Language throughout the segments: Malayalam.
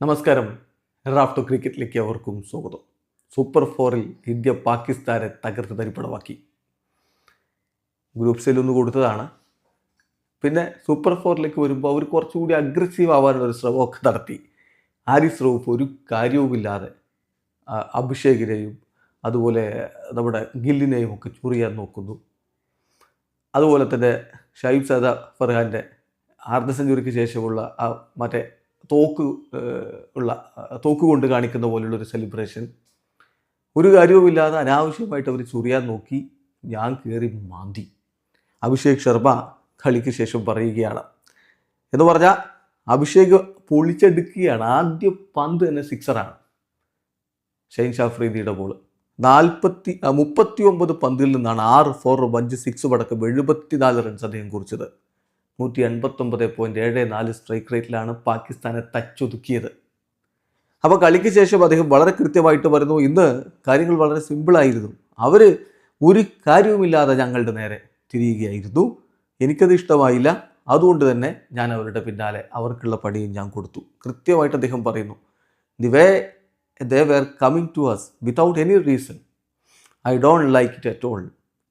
നമസ്കാരം. റാഫ്റ്റോ ക്രിക്കറ്റിലേക്ക് അവർക്കും സ്വാഗതം. സൂപ്പർ ഫോറിൽ ഇന്ത്യ പാകിസ്ഥാനെ തകർത്ത് തരിപ്പടമാക്കി ഗ്രൂപ്പ് സെയിൽ ഒന്ന് കൊടുത്തതാണ്. പിന്നെ സൂപ്പർ ഫോറിലേക്ക് വരുമ്പോൾ അവർ കുറച്ചുകൂടി അഗ്രസീവ് ആവാനുള്ള ഒരു ശ്രമമൊക്കെ നടത്തി. ആരിസ് റൌഫ് ഒരു കാര്യവുമില്ലാതെ അഭിഷേകിനെയും അതുപോലെ നമ്മുടെ ഗില്ലിനെയും ഒക്കെ ചൂറിയാൻ നോക്കുന്നു. അതുപോലെ തന്നെ ഷൈബ് സദ ഫർഹാന്റെ അർദ്ധ സെഞ്ചുറിക്ക് ശേഷമുള്ള ആ മറ്റേ തോക്ക് ഉള്ള തോക്ക് കൊണ്ട് കാണിക്കുന്ന പോലുള്ള ഒരു സെലിബ്രേഷൻ ഒരു കാര്യവുമില്ലാതെ അനാവശ്യമായിട്ട് അവർ ചുറിയാൻ നോക്കി ഞാൻ കയറി മാന്തി. അഭിഷേക് ശർമ്മ കളിക്ക് ശേഷം പറയുകയാണ്. എന്ന് പറഞ്ഞാൽ അഭിഷേക് പൊളിച്ചെടുക്കുകയാണ്. ആദ്യ പന്ത് തന്നെ സിക്സറാണ്. ഷൈൻ ഷാഫ്രീദിയുടെ ബോൾ നാൽപ്പത്തി മുപ്പത്തി ഒമ്പത് പന്തിൽ നിന്നാണ് ആറ് ഫോർ അഞ്ച് സിക്സ് അടക്കം എഴുപത്തിനാല് റൺസ് അദ്ദേഹം കുറിച്ചത്. നൂറ്റി എൺപത്തൊമ്പത് പോയിന്റ് ഏഴ് നാല് സ്ട്രൈക്ക് റേറ്റിലാണ് പാകിസ്ഥാനെ തച്ചൊതുക്കിയത്. അപ്പോൾ കളിക്ക് ശേഷം അദ്ദേഹം വളരെ കൃത്യമായിട്ട് പറയുന്നു ഇന്ന് കാര്യങ്ങൾ വളരെ സിമ്പിളായിരുന്നു അവർ ഒരു കാര്യവുമില്ലാതെ ഞങ്ങളുടെ നേരെ തിരിയുകയായിരുന്നു. എനിക്കത് ഇഷ്ടമായില്ല. അതുകൊണ്ട് തന്നെ ഞാൻ അവരുടെ പിന്നാലെ അവർക്കുള്ള പണിയും ഞാൻ കൊടുത്തു. കൃത്യമായിട്ട് അദ്ദേഹം പറയുന്നു the way they were coming to us without any reason I don't like it at all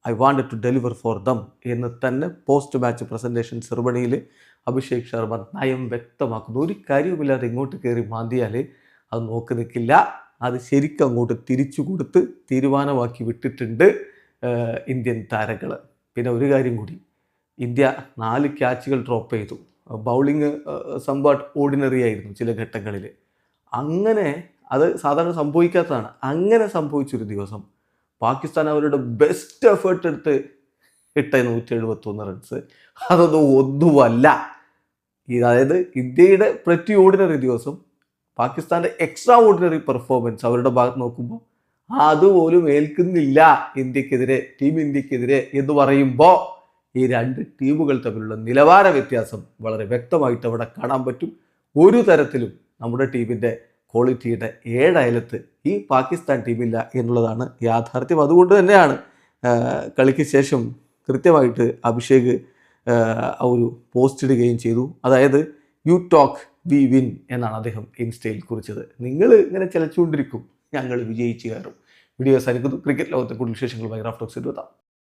I wanted to deliver for them എന്ന് തന്നെ പോസ്റ്റ് മാച്ച് പ്രസന്റേഷൻ സെറമണിയിൽ അഭിഷേക് ശർമ്മ നയം വ്യക്തമാക്കുന്നു. ഒരു കാര്യവുമില്ലാതെ ഇങ്ങോട്ട് കയറി മാന്തിയാൽ അത് നോക്കി നിൽക്കില്ല. അത് ശരിക്കും അങ്ങോട്ട് തിരിച്ചു കൊടുത്ത് തീരുമാനമാക്കി വിട്ടിട്ടുണ്ട് ഇന്ത്യൻ താരങ്ങൾ. പിന്നെ ഒരു കാര്യം കൂടി. ഇന്ത്യ നാല് ക്യാച്ചുകൾ ഡ്രോപ്പ് ചെയ്തു. ബൗളിങ് സംവാട്ട് ഓർഡിനറി ആയിരുന്നു ചില ഘട്ടങ്ങളിൽ. അങ്ങനെ അത് സാധാരണ സംഭവിക്കാത്തതാണ്. അങ്ങനെ സംഭവിച്ചൊരു ദിവസം പാകിസ്ഥാൻ അവരുടെ ബെസ്റ്റ് എഫേർട്ട് എടുത്ത് ഇട്ട നൂറ്റി എഴുപത്തൊന്ന് റൺസ് അതൊന്നും ഒന്നുമല്ല. അതായത് ഇന്ത്യയുടെ പ്രറ്റി ഓർഡിനറി ദിവസം പാകിസ്ഥാന്റെ എക്സ്ട്രാ ഓർഡിനറി പെർഫോമൻസ് അവരുടെ ഭാഗത്ത് നോക്കുമ്പോൾ അതുപോലും ഏൽക്കുന്നില്ല ഇന്ത്യക്കെതിരെ ടീം ഇന്ത്യക്കെതിരെ എന്ന് പറയുമ്പോൾ ഈ രണ്ട് ടീമുകൾ തമ്മിലുള്ള നിലവാര വ്യത്യാസം വളരെ വ്യക്തമായിട്ട് അവിടെ കാണാൻ പറ്റും. ഒരു തരത്തിലും നമ്മുടെ ടീമിന്റെ ക്വാളിറ്റിയുടെ ഏഴയലത്ത് ഈ പാകിസ്ഥാൻ ടീമില്ല എന്നുള്ളതാണ് യാഥാർത്ഥ്യം. അതുകൊണ്ട് തന്നെയാണ് കളിക്ക് ശേഷം കൃത്യമായിട്ട് അഭിഷേക് ഒരു പോസ്റ്റ് ഇടുകയും ചെയ്തു. അതായത് യു ടോക്ക് വി വിൻ എന്നാണ് അദ്ദേഹം ഇൻസ്റ്റയിൽ കുറിച്ചത്. നിങ്ങൾ ഇങ്ങനെ ചലച്ചുകൊണ്ടിരിക്കും ഞങ്ങൾ വിജയിച്ചു കയറും. വീഡിയോ സാധിക്കുന്നു ക്രിക്കറ്റ് ലോകത്തെ കൂടുതൽ വിശേഷങ്ങളുമായി റാഫ്റ്റോക്സ് എത്താം.